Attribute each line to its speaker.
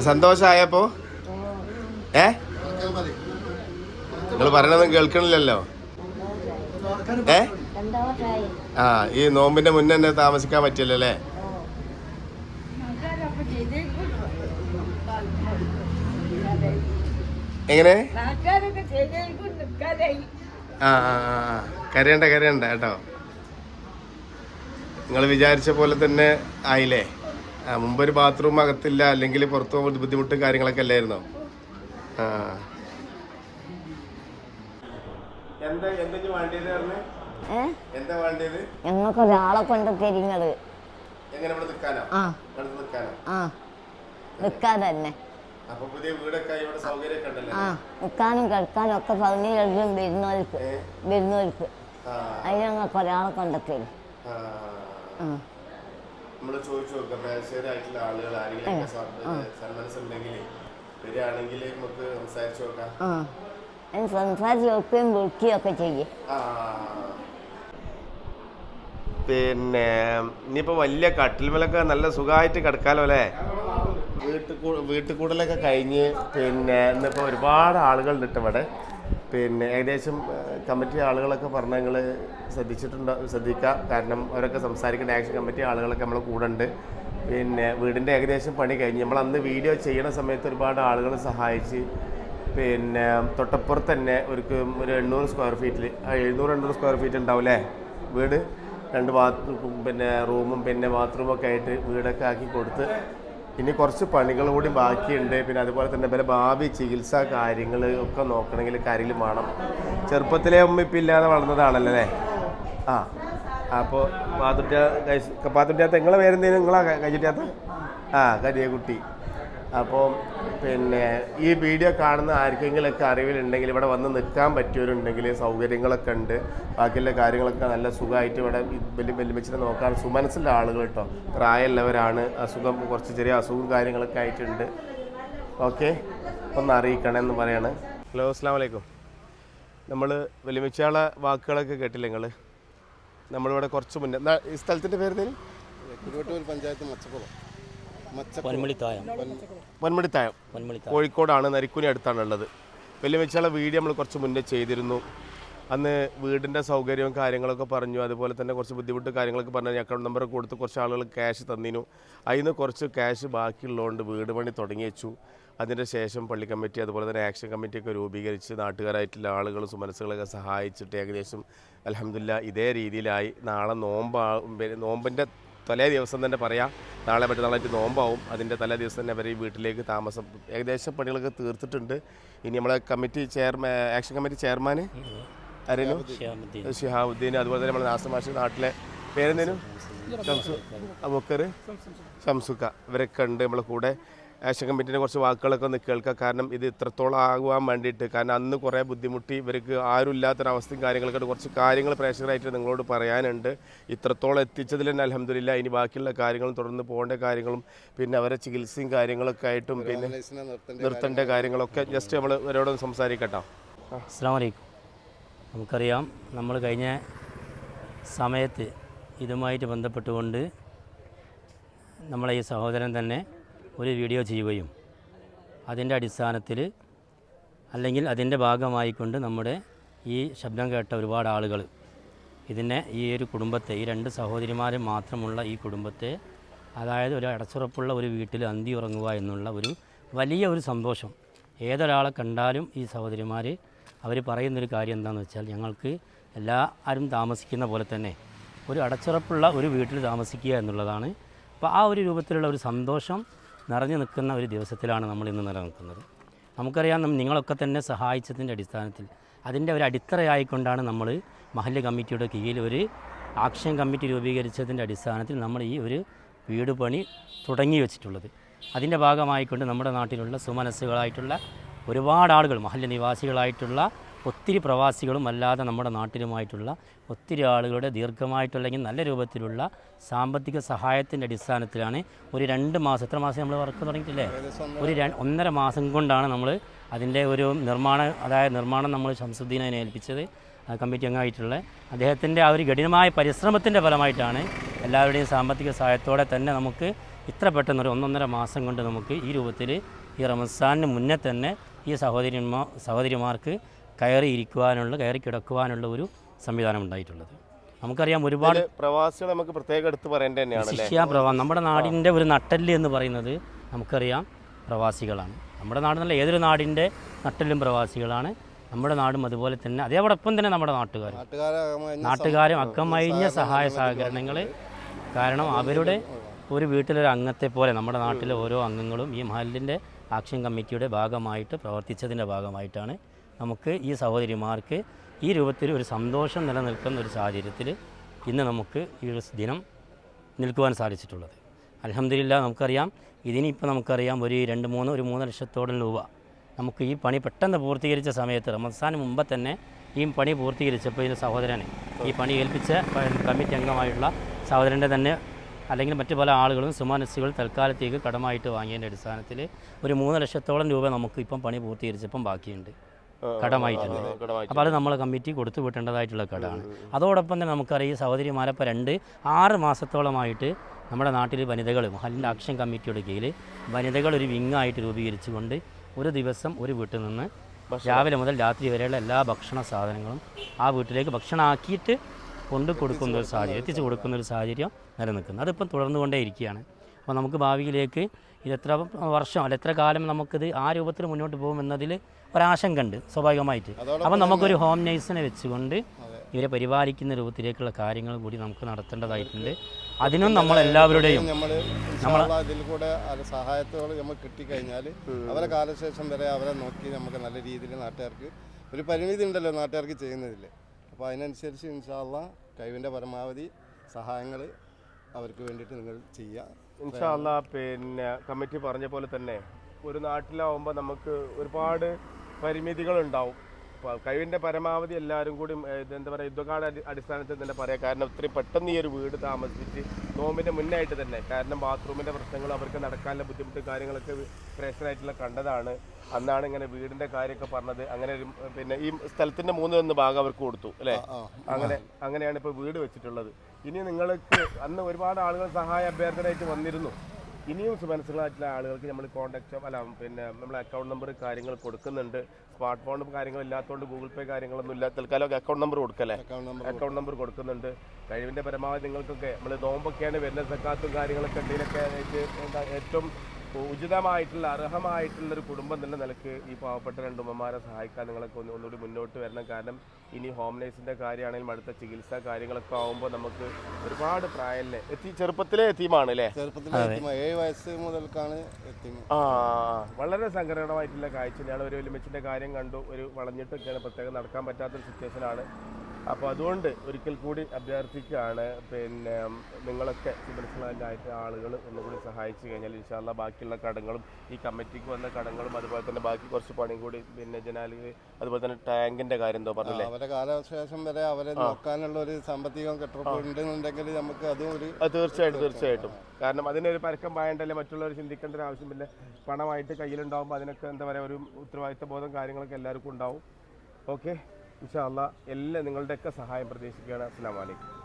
Speaker 1: സന്തോഷായപ്പോ? ഏ? നിങ്ങൾ പറയണതും കേൾക്കണില്ലല്ലോ. ഏ? ആ ഈ നോമ്പിന്റെ മുന്നേ തന്നെ താമസിക്കാൻ പറ്റില്ലല്ലേ? എങ്ങനെ? ആ. കരയണ്ട കരയണ്ട കേട്ടോ. നിങ്ങൾ വിചാരിച്ച പോലെ തന്നെ ആയില്ലേ? മുമ്പ് ഒരു ബാത്റൂം അകത്തില്ല അല്ലെങ്കിൽ പുറത്തു പോകുമ്പോൾ ബുദ്ധിമുട്ട് കാര്യങ്ങളൊക്കെ അല്ലായിരുന്നോ? ആ. എന്താ എന്താ വേണ്ടിയത് പറഞ്ഞേ?
Speaker 2: ഏ?
Speaker 1: എന്താ വേണ്ടിയത്?
Speaker 2: ഞങ്ങൾക്ക് ഒരാളെ കൊണ്ട് തരുന്നത്
Speaker 1: എങ്ങനെ ഇവിടെ നിൽക്കാനോ?
Speaker 2: ആ.
Speaker 1: ഇവിടെ നിൽക്കാനോ?
Speaker 2: ആ. നിൽക്കാതെ തന്നെ.
Speaker 1: അപ്പൊ പുതിയ വീടൊക്കെ ഇവിടെ സൗകര്യമൊക്കെ ഉണ്ടല്ലോ?
Speaker 2: ആ. നിൽക്കാനും കിടക്കാനും ഒക്കെ വരുന്നവർക്ക് വരുന്നവർക്ക്.
Speaker 1: ആ.
Speaker 2: അതിന് ഞങ്ങൾക്ക് ഒരാളെ കൊണ്ട്
Speaker 1: ആ.
Speaker 2: ആ.
Speaker 1: നമ്മൾ ചോദിച്ചു നോക്കാം പ്രേക്ഷകരായിട്ടുള്ള ആളുകൾ ആരെങ്കിലും സന്മനസ്സുണ്ടെങ്കിൽ വരികയാണെങ്കിൽ നമുക്ക് സംസാരിച്ചു നോക്കാം.
Speaker 2: ആ. അതിന് സംസാരിച്ച് വെക്കുകയും വിളിക്കുകയൊക്കെ ചെയ്യും.
Speaker 1: ആ. പിന്നെ ഇനിയിപ്പോ വലിയ കട്ടിൽമലൊക്കെ നല്ല സുഖമായിട്ട് കിടക്കാലോ അല്ലേ? വീട്ടിൽ കഴിഞ്ഞ് പിന്നെ ഇന്നിപ്പോ ഒരുപാട് ആളുകൾ ഉണ്ട് ഇവിടെ. പിന്നെ ഏകദേശം കമ്മിറ്റി ആളുകളൊക്കെ പറഞ്ഞ ഞങ്ങൾ ശ്രദ്ധിച്ചിട്ടുണ്ടോ? ശ്രദ്ധിക്കുക കാരണം അവരൊക്കെ സംസാരിക്കുന്ന ആക്ഷൻ കമ്മിറ്റി ആളുകളൊക്കെ നമ്മൾ കൂടെ ഉണ്ട്. പിന്നെ വീടിന്റെ ഏകദേശം പണി കഴിഞ്ഞ്. നമ്മൾ അന്ന് വീഡിയോ ചെയ്യണ സമയത്ത് ഒരുപാട് ആളുകൾ സഹായിച്ച് പിന്നെ തൊട്ടപ്പുറത്ത് തന്നെ ഒരു ഒരു എണ്ണൂറ് സ്ക്വയർ ഫീറ്റിൽ എഴുന്നൂറ് എണ്ണൂറ് സ്ക്വയർ ഫീറ്റ് ഉണ്ടാവും അല്ലേ? വീട്. രണ്ട് ബാത്ത് പിന്നെ റൂമും പിന്നെ ബാത്റൂമൊക്കെ ആയിട്ട് വീടൊക്കെ ആക്കി കൊടുത്ത് ഇനി കുറച്ച് പണികൾ കൂടി ബാക്കിയുണ്ട്. പിന്നെ അതുപോലെ തന്നെ ഇവരെ ഭാവി ചികിത്സ കാര്യങ്ങൾ ഒക്കെ നോക്കണമെങ്കിൽ കരയിൽ വേണം. ചെറുപ്പത്തിലെ ഉമ്മ ഇപ്പം ഇല്ലാതെ വളർന്നതാണല്ലോ അല്ലേ? ആ അപ്പോൾ പാത്തുട്ടിയ പാത്തുട്ടിയാത്ത നിങ്ങളെ പേരെന്തേലും നിങ്ങളാ കഴിച്ചിട്ടാത്ത ആ കരിയക്കുട്ടി അപ്പോൾ പിന്നെ ഈ വീഡിയോ കാണുന്ന ആർക്കെങ്കിലൊക്കെ അറിവിലുണ്ടെങ്കിൽ ഇവിടെ വന്ന് നിൽക്കാൻ പറ്റിയവരുണ്ടെങ്കിൽ സൗകര്യങ്ങളൊക്കെ ഉണ്ട്. ബാക്കിയുള്ള കാര്യങ്ങളൊക്കെ നല്ല സുഖമായിട്ട് ഇവിടെ വലിയ വെല്ലുമിച്ചിനെ നോക്കാൻ സുമനസ്സിലുള്ള ആളുകൾ കേട്ടോ. പ്രായമുള്ളവരാണ്. അസുഖം കുറച്ച് ചെറിയ അസുഖവും കാര്യങ്ങളൊക്കെ ആയിട്ടുണ്ട്. ഓക്കെ? ഒന്ന് അറിയിക്കണേ എന്ന് പറയാണ്. ഹലോ അസ്സാം വലൈക്കും നമ്മൾ വെല്ലുമിച്ചാളെ വാക്കുകളൊക്കെ കേട്ടില്ല നിങ്ങൾ നമ്മളിവിടെ കുറച്ച് മുന്നേ ഈ സ്ഥലത്തിന്റെ പേര്
Speaker 3: തന്നെ പഞ്ചായത്ത് മച്ചക്കുളം.
Speaker 4: പൊന്മുളിത്തായം
Speaker 1: കോഴിക്കോടാണ് നരിക്കുനി അടുത്താണ് ഉള്ളത് വെല്ലുമിച്ചുള്ള വീഡിയോ നമ്മൾ കുറച്ച് മുന്നേ ചെയ്തിരുന്നു. അന്ന് വീടിന്റെ സൗകര്യവും കാര്യങ്ങളൊക്കെ പറഞ്ഞു. അതുപോലെ തന്നെ കുറച്ച് ബുദ്ധിമുട്ട് കാര്യങ്ങളൊക്കെ പറഞ്ഞു അക്കൗണ്ട് നമ്പർ കൊടുത്ത് കുറച്ച് ആളുകൾ ക്യാഷ് തന്നിനു. അതിൽ നിന്ന് കുറച്ച് ക്യാഷ് ബാക്കിയുള്ളതുകൊണ്ട് വീട് പണി തുടങ്ങി വെച്ചു. അതിന്റെ ശേഷം പള്ളി കമ്മിറ്റി അതുപോലെ തന്നെ ആക്ഷൻ കമ്മിറ്റിയൊക്കെ രൂപീകരിച്ച് നാട്ടുകാരായിട്ടുള്ള ആളുകൾ സുമനസ്സുകളൊക്കെ സഹായിച്ചിട്ട് ഏകദേശം അലഹമില്ല ഇതേ രീതിയിലായി. നാളെ നോമ്പാ നോമ്പിന്റെ തലേ ദിവസം തന്നെ പറയാം. നാളെ മറ്റന്നാളായിട്ട് നോമ്പാവും. അതിന്റെ തലേ ദിവസം തന്നെ അവർ ഈ വീട്ടിലേക്ക് താമസം. ഏകദേശം പണികളൊക്കെ തീർത്തിട്ടുണ്ട്. ഇനി നമ്മളെ committee chairman action committee chairman ആരേനു? Shihabuddin. അതുപോലെ തന്നെ നമ്മുടെ നാസമാഷ് നാട്ടിലെ പേരെന്തേനു? ഷംസു. അബുക്കർ. ഷംസുക്ക. ഇവരൊക്കെ ഉണ്ട് നമ്മളെ കൂടെ. ആക്ഷൻ കമ്മിറ്റിന്റെ കുറച്ച് വാക്കുകളൊക്കെ ഒന്ന് കേൾക്കുക. കാരണം ഇത് ഇത്രത്തോളം ആകുവാൻ വേണ്ടിയിട്ട്. കാരണം അന്ന് കുറേ ബുദ്ധിമുട്ടി ഇവർക്ക് ആരും ഇല്ലാത്തൊരവസ്ഥയും കാര്യങ്ങളൊക്കെ. കുറച്ച് കാര്യങ്ങൾ പ്രേക്ഷകരായിട്ട് നിങ്ങളോട് പറയാനുണ്ട്. ഇത്രത്തോളം എത്തിച്ചതിൽ തന്നെ അലഹമില്ല ഇനി ബാക്കിയുള്ള കാര്യങ്ങളും തുടർന്ന് പോകേണ്ട കാര്യങ്ങളും പിന്നെ അവരെ ചികിത്സയും കാര്യങ്ങളൊക്കെ ആയിട്ടും പിന്നെ
Speaker 3: നിർത്തേണ്ട
Speaker 1: കാര്യങ്ങളൊക്കെ ജസ്റ്റ് നമ്മൾ ഇവരോടൊന്ന് സംസാരിക്കട്ടോ
Speaker 4: അസ്സാം വലൈക്കും നമുക്കറിയാം നമ്മൾ കഴിഞ്ഞ സമയത്ത് ഇതുമായിട്ട് ബന്ധപ്പെട്ടുകൊണ്ട് നമ്മളെ ഈ സഹോദരൻ തന്നെ ഒരു വീഡിയോ ചെയ്യുകയും അതിന്റെ അടിസ്ഥാനത്തിൽ അല്ലെങ്കിൽ അതിന്റെ ഭാഗമായിക്കൊണ്ട് നമ്മുടെ ഈ ശബ്ദം കേട്ട ഒരുപാട് ആളുകൾ ഇതിനെ ഈ ഒരു കുടുംബത്തെ ഈ രണ്ട് സഹോദരിമാർ മാത്രമുള്ള ഈ കുടുംബത്തെ അതായത് ഒരു അടച്ചുറപ്പുള്ള ഒരു വീട്ടിൽ അന്തി ഉറങ്ങുക എന്നുള്ള ഒരു വലിയ ഒരു സന്തോഷം. ഏതൊരാളെ കണ്ടാലും ഈ സഹോദരിമാർ അവർ പറയുന്നൊരു കാര്യം എന്താണെന്ന് വെച്ചാൽ ഞങ്ങൾക്ക് എല്ലാവരും താമസിക്കുന്ന പോലെ തന്നെ ഒരു അടച്ചുറപ്പുള്ള ഒരു വീട്ടിൽ താമസിക്കുക എന്നുള്ളതാണ്. അപ്പോൾ ആ ഒരു രൂപത്തിലുള്ള ഒരു സന്തോഷം നിറഞ്ഞു നിൽക്കുന്ന ഒരു ദിവസത്തിലാണ് നമ്മൾ ഇന്ന് നിലനിൽക്കുന്നത്. നമുക്കറിയാം നിങ്ങളൊക്കെ തന്നെ സഹായിച്ചതിന്റെ അടിസ്ഥാനത്തിൽ അതിന്റെ ഒരു അടിത്തറയായിക്കൊണ്ടാണ് നമ്മൾ മഹല്ല കമ്മിറ്റിയുടെ കീഴിൽ ഒരു ആക്ഷൻ കമ്മിറ്റി രൂപീകരിച്ചതിന്റെ അടിസ്ഥാനത്തിൽ നമ്മൾ ഈ ഒരു വീട് പണി തുടങ്ങി വെച്ചിട്ടുള്ളത്. അതിന്റെ ഭാഗമായിക്കൊണ്ട് നമ്മുടെ നാട്ടിലുള്ള സുമനസ്സുകളായിട്ടുള്ള ഒരുപാട് ആളുകൾ മഹല്ല നിവാസികളായിട്ടുള്ള ഒത്തിരി പ്രവാസികളും അല്ലാതെ നമ്മുടെ നാട്ടിലുമായിട്ടുള്ള ഒത്തിരി ആളുകളുടെ ദീർഘമായിട്ടുള്ളെങ്കിൽ നല്ല രൂപത്തിലുള്ള സാമ്പത്തിക സഹായത്തിന്റെ അടിസ്ഥാനത്തിലാണ് ഒരു രണ്ട് മാസം എത്ര മാസം നമ്മൾ വർക്ക് തുടങ്ങിയിട്ടില്ലേ? ഒരു ഒന്നര മാസം കൊണ്ടാണ് നമ്മൾ അതിന്റെ ഒരു നിർമ്മാണ അതായത് നിർമ്മാണം നമ്മൾ ശംസുദ്ദീനെ ഏൽപ്പിച്ചത് കമ്മിറ്റി അംഗമായിട്ടുള്ള. അദ്ദേഹത്തിന്റെ ആ ഒരു കഠിനമായ പരിശ്രമത്തിന്റെ ഫലമായിട്ടാണ് എല്ലാവരുടെയും സാമ്പത്തിക സഹായത്തോടെ തന്നെ നമുക്ക് ഇത്ര പെട്ടെന്ന് ഒരു ഒന്നൊന്നര മാസം കൊണ്ട് നമുക്ക് ഈ രൂപത്തിൽ ഈ റമസാനിന് മുന്നേ തന്നെ ഈ സഹോദരിമാ സഹോദരിമാർക്ക് കയറി ഇരിക്കുവാനുള്ള കയറി കിടക്കുവാനുള്ള ഒരു സംവിധാനം ഉണ്ടായിട്ടുള്ളത് നമുക്കറിയാം ഒരുപാട്
Speaker 1: പ്രവാസികൾ നമുക്ക് പ്രത്യേകം എടുത്ത് പറയേണ്ടത് തന്നെയാണല്ലേ
Speaker 4: ശിഷ്യ പ്രവാസം നമ്മുടെ നാടിന്റെ ഒരു നട്ടൽ എന്ന് പറയുന്നത് നമുക്കറിയാം പ്രവാസികളാണ്. നമ്മുടെ നാട് നല്ല ഏതൊരു നാടിന്റെ നട്ടലും പ്രവാസികളാണ്. നമ്മുടെ നാടും അതുപോലെ തന്നെ അതേപോടൊപ്പം തന്നെ നമ്മുടെ നാട്ടുകാർ
Speaker 3: നാട്ടുകാരെ
Speaker 4: നാട്ടുകാരും അക്കമഴിഞ്ഞ സഹായ സഹകരണങ്ങൾ കാരണം അവരുടെ ഒരു വീട്ടിലൊരു അംഗത്തെ പോലെ നമ്മുടെ നാട്ടിലെ ഓരോ അംഗങ്ങളും ഈ മഹലിന്റെ ആക്ഷൻ കമ്മിറ്റിയുടെ ഭാഗമായിട്ട് പ്രവർത്തിച്ചതിന്റെ ഭാഗമായിട്ടാണ് നമുക്ക് ഈ സഹോദരിമാർക്ക് ഈ രൂപത്തിൽ ഒരു സന്തോഷം നിലനിൽക്കുന്ന ഒരു സാഹചര്യത്തിൽ ഇന്ന് നമുക്ക് ഈ ഒരു ദിനം നിൽക്കുവാൻ സാധിച്ചിട്ടുള്ളത്. അലഹമില്ല നമുക്കറിയാം. ഇതിനിപ്പോൾ നമുക്കറിയാം ഒരു രണ്ട് മൂന്ന് ഒരു മൂന്ന് ലക്ഷത്തോളം രൂപ നമുക്ക് ഈ പണി പെട്ടെന്ന് പൂർത്തീകരിച്ച സമയത്ത് റമസാന് മുമ്പ് തന്നെ ഈ പണി പൂർത്തീകരിച്ചപ്പോൾ ഇതിന്റെ സഹോദരനെ ഈ പണി ഏൽപ്പിച്ച കമ്മിറ്റി അംഗമായിട്ടുള്ള സഹോദരന്റെ തന്നെ അല്ലെങ്കിൽ മറ്റു പല ആളുകളും സുമാനസ്സുകൾ തൽക്കാലത്തേക്ക് കടമായിട്ട് വാങ്ങിയതിന്റെ അടിസ്ഥാനത്തിൽ ഒരു മൂന്ന് ലക്ഷത്തോളം രൂപ നമുക്ക് ഇപ്പം പണി പൂർത്തീകരിച്ചപ്പം ബാക്കിയുണ്ട്. കടമായിട്ടുണ്ട്. അപ്പോൾ അത് നമ്മളെ കമ്മിറ്റി കൊടുത്തു വിട്ടേണ്ടതായിട്ടുള്ള കടമാണ് അതോടൊപ്പം തന്നെ നമുക്കറിയാം സഹോദരിമാരപ്പം രണ്ട് ആറ് മാസത്തോളമായിട്ട് നമ്മുടെ നാട്ടിൽ വനിതകൾ മഹലിന്റെ ആക്ഷൻ കമ്മിറ്റിയുടെ കീഴിൽ വനിതകൾ ഒരു വിങ്ങായിട്ട് രൂപീകരിച്ചുകൊണ്ട് ഒരു ദിവസം ഒരു വീട്ടിൽ നിന്ന് രാവിലെ മുതൽ രാത്രി വരെയുള്ള എല്ലാ ഭക്ഷണ സാധനങ്ങളും ആ വീട്ടിലേക്ക് ഭക്ഷണം ആക്കിയിട്ട് കൊണ്ട് കൊടുക്കുന്ന ഒരു സാഹചര്യം എത്തിച്ചു കൊടുക്കുന്ന ഒരു സാഹചര്യം നിലനിൽക്കുന്നത് അതിപ്പം തുടർന്നുകൊണ്ടേ ഇരിക്കുകയാണ്. അപ്പോൾ നമുക്ക് ഭാവിയിലേക്ക് ഇത് എത്ര വർഷം അല്ല എത്ര കാലം നമുക്കിത് ആ രൂപത്തിൽ മുന്നോട്ട് പോകും പോകുമെന്നതിൽ ഒരാശങ്ക ഉണ്ട് സ്വാഭാവികമായിട്ട് അപ്പം നമുക്കൊരു ഹോം നേഴ്സിനെ വെച്ചുകൊണ്ട് ഇവരെ പരിപാലിക്കുന്ന രൂപത്തിലേക്കുള്ള കാര്യങ്ങൾ കൂടി നമുക്ക് നടത്തേണ്ടതായിട്ടുണ്ട്. അതിനും
Speaker 3: നമ്മൾ ഇതിൽ കൂടെ അത് നമുക്ക് നമ്മൾ കിട്ടിക്കഴിഞ്ഞാൽ അവരെ കാലശേഷം വരെ അവരെ നോക്കി നമുക്ക് നല്ല രീതിയിൽ നാട്ടുകാർക്ക് ഒരു പരിമിതി ഉണ്ടല്ലോ നാട്ടുകാർക്ക് ചെയ്യുന്നതിൽ. അപ്പോൾ അതിനനുസരിച്ച് ഇൻഷാല്ല കഴിവിന്റെ പരമാവധി സഹായങ്ങൾ അവർക്ക് വേണ്ടിയിട്ട് നിങ്ങൾ ചെയ്യുക.
Speaker 1: ഇൻഷാല്ല പിന്നെ കമ്മിറ്റി പറഞ്ഞ പോലെ തന്നെ ഒരു നാട്ടിലാവുമ്പോൾ നമുക്ക് ഒരുപാട് പരിമിതികൾ ഉണ്ടാവും കഴിവിന്റെ പരമാവധി എല്ലാവരും കൂടി എന്താ പറയുക യുദ്ധകാല അടിസ്ഥാനത്തിൽ തന്നെ പറയാം. കാരണം ഇത്രയും പെട്ടെന്ന് ഈ ഒരു വീട് താമസിച്ച് നോമ്പിന്റെ മുന്നായിട്ട് തന്നെ കാരണം ബാത്റൂമിന്റെ പ്രശ്നങ്ങൾ അവർക്ക് നടക്കാനുള്ള ബുദ്ധിമുട്ട് കാര്യങ്ങളൊക്കെ പ്രേഷറായിട്ടുള്ള കണ്ടതാണ്. അന്നാണ് ഇങ്ങനെ വീടിന്റെ കാര്യമൊക്കെ പറഞ്ഞത്. അങ്ങനെ ഒരു പിന്നെ ഈ സ്ഥലത്തിന്റെ മൂന്ന് ഒന്ന് ഭാഗം അവർക്ക് കൊടുത്തു അല്ലേ? അങ്ങനെ അങ്ങനെയാണ് ഇപ്പോൾ വീട് വെച്ചിട്ടുള്ളത്. ഇനി നിങ്ങൾക്ക് അന്ന് ഒരുപാട് ആളുകൾ സഹായ അഭ്യർത്ഥനയായിട്ട് വന്നിരുന്നു. ഇനിയും മനസ്സിലായിട്ടുള്ള ആളുകൾക്ക് നമ്മൾ കോണ്ടാക്ട് അല്ല പിന്നെ നമ്മൾ അക്കൗണ്ട് നമ്പർ കാര്യങ്ങൾ കൊടുക്കുന്നുണ്ട്. സ്മാർട്ട് ഫോണും കാര്യങ്ങളും ഇല്ലാത്തതുകൊണ്ട് ഗൂഗിൾ പേ കാര്യങ്ങളൊന്നും ഇല്ല തൽക്കാലം അക്കൗണ്ട് നമ്പർ കൊടുക്കല്ലേ?
Speaker 3: അക്കൗണ്ട് നമ്പർ
Speaker 1: കൊടുക്കുന്നുണ്ട്. കഴിവിന്റെ പരമാവധി നിങ്ങൾക്കൊക്കെ നമ്മൾ നോമ്പൊക്കെയാണ് വരുന്ന സക്കാത്തും കാര്യങ്ങളൊക്കെ ഉണ്ടെങ്കിലൊക്കെ ആയിട്ട് ഏറ്റവും ഉചിതമായിട്ടുള്ള അർഹമായിട്ടുള്ള ഒരു കുടുംബം എന്നുള്ള നിലയ്ക്ക് ഈ പാവപ്പെട്ട രണ്ടുമ്മമാരെ സഹായിക്കാൻ നിങ്ങളൊക്കെ ഒന്ന് ഒന്നുകൂടി മുന്നോട്ട് വരണം. കാരണം ഇനി ഹോം നേഴ്സിന്റെ കാര്യമാണെങ്കിലും അടുത്ത ചികിത്സാ കാര്യങ്ങളൊക്കെ ആകുമ്പോൾ നമുക്ക് ഒരുപാട് പ്രായമല്ലേ എത്തി ചെറുപ്പത്തിലെ എത്തിയുമാണ് അല്ലേ?
Speaker 3: ഏഴ് വയസ്സ് മുതൽക്കാണ്
Speaker 1: ആ വളരെ സങ്കടമായിട്ടുള്ള കാഴ്ച ഞാൻ ഒരു ഒരുമിച്ചിന്റെ കാര്യം കണ്ടു. ഒരു വളഞ്ഞിട്ടൊക്കെയാണ് പ്രത്യേകം നടക്കാൻ പറ്റാത്തൊരു സിറ്റുവേഷനാണ് അപ്പോൾ അതുകൊണ്ട് ഒരിക്കൽ കൂടി അഭ്യർത്ഥിക്കുകയാണ് പിന്നെ നിങ്ങളൊക്കെ സിബിൾസിലായിട്ട് ആളുകൾ ഒന്നുകൂടി സഹായിച്ചു കഴിഞ്ഞാൽ ഇൻഷാല്ല ബാക്കിയുള്ള കടങ്ങളും ഈ കമ്മിറ്റിക്ക് വന്ന കടങ്ങളും അതുപോലെ തന്നെ ബാക്കി കുറച്ച് പണിയും കൂടി പിന്നെ ജനാലി അതുപോലെ തന്നെ ടാങ്കിന്റെ കാര്യം എന്തോ പറഞ്ഞില്ലേ?
Speaker 3: അവരെ കാലശേഷം വരെ അവരെ നോക്കാനുള്ള ഒരു സാമ്പത്തികം കെട്ടുറപ്പുണ്ടെന്നുണ്ടെങ്കിൽ നമുക്ക് അതും ഒരു
Speaker 1: തീർച്ചയായിട്ടും തീർച്ചയായിട്ടും. കാരണം അതിനൊരു പരക്കം പായണ്ടല്ലേ? മറ്റുള്ളവർ ചിന്തിക്കേണ്ട ഒരു ആവശ്യമില്ല പണമായിട്ട് കയ്യിലുണ്ടാവുമ്പോൾ അതിനൊക്കെ എന്താ പറയുക ഒരു ഉത്തരവാദിത്ത ബോധം കാര്യങ്ങളൊക്കെ എല്ലാവർക്കും ഉണ്ടാവും. ഓക്കെ? ഇൻഷാ അല്ലാ എല്ലാം നിങ്ങളുടെയൊക്കെ സഹായം പ്രതീക്ഷിക്കുകയാണ്. അസ്സാം വലൈക്കും